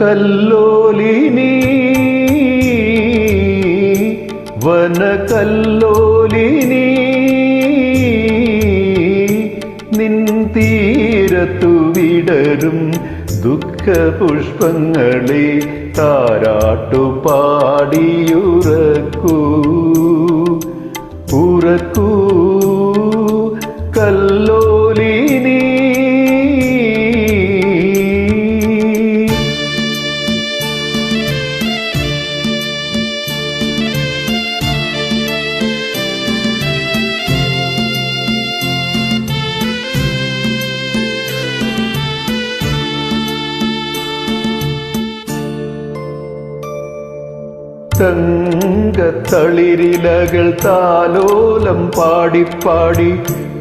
കല്ലോലിനി വനകല്ലോലിനി നിൻ തീരത്തു വിടരും ദുഃഖപുഷ്പങ്ങളെ താരാട്ടു പാടിയുറക്കൂ. ഉറക്കൂ. തങ്കത്തളിരിലകൾ താലോലം പാടിപ്പാടി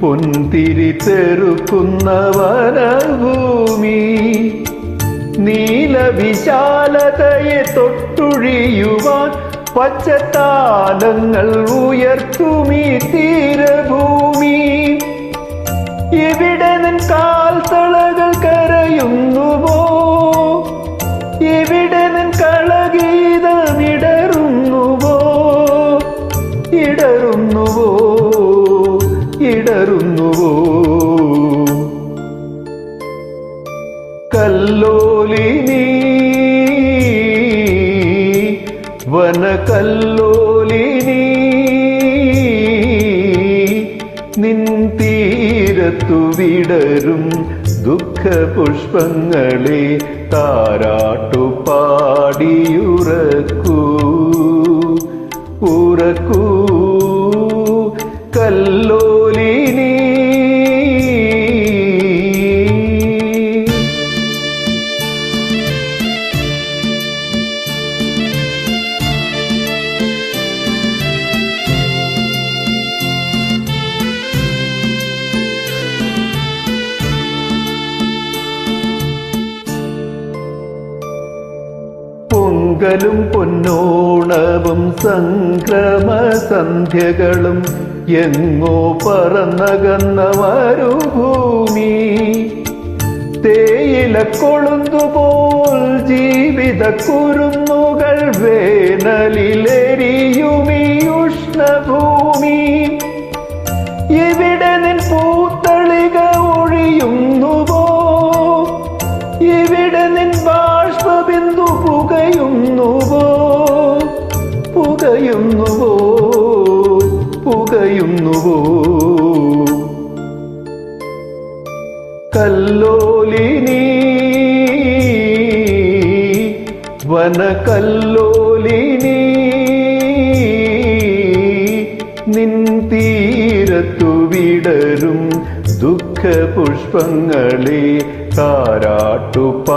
പൊന്തിരി തെറുക്കുന്ന വനഭൂമി. നീലവിശാലതയെ തൊട്ടുഴിയുവാൻ പച്ചത്താലങ്ങൾ ഉയർത്തുമീ തീരഭൂമി. ഇവിടെ ഇടറുന്നുവോ? കല്ലോലിനി വനകല്ലോലിനി നിൻ തീരത്തു വിടരും ദുഃഖപുഷ്പങ്ങളെ താരാട്ടു പാടിയുറക്കൂ ഉറക്കൂ കല്ലോലിനി പൊങ്കലും പൊന്നോണവും സംക്രമ സന്ധ്യകളും എങ്ങോ പറന്നകന്ന മരുഭൂമി തേയില കൊളുന്തുപോൽ ജീവിത കുരുന്നുകൾ വേനലിലെരിയുമീ ഉഷ്ണഭൂമി. ഇവിടെ ഇവിടെ നിൻ ബാഷ്പബിന്ദു പുകയുന്നുവോ? പുകയുന്നുവോ? പുകയുന്നുവോ? കല്ലോലിനി വനകല്ലോലിനി നിൻ തീരത്തു മുഖപുഷ്പങ്ങളെ താരാട്ടുപാടിയുറക്കൂ.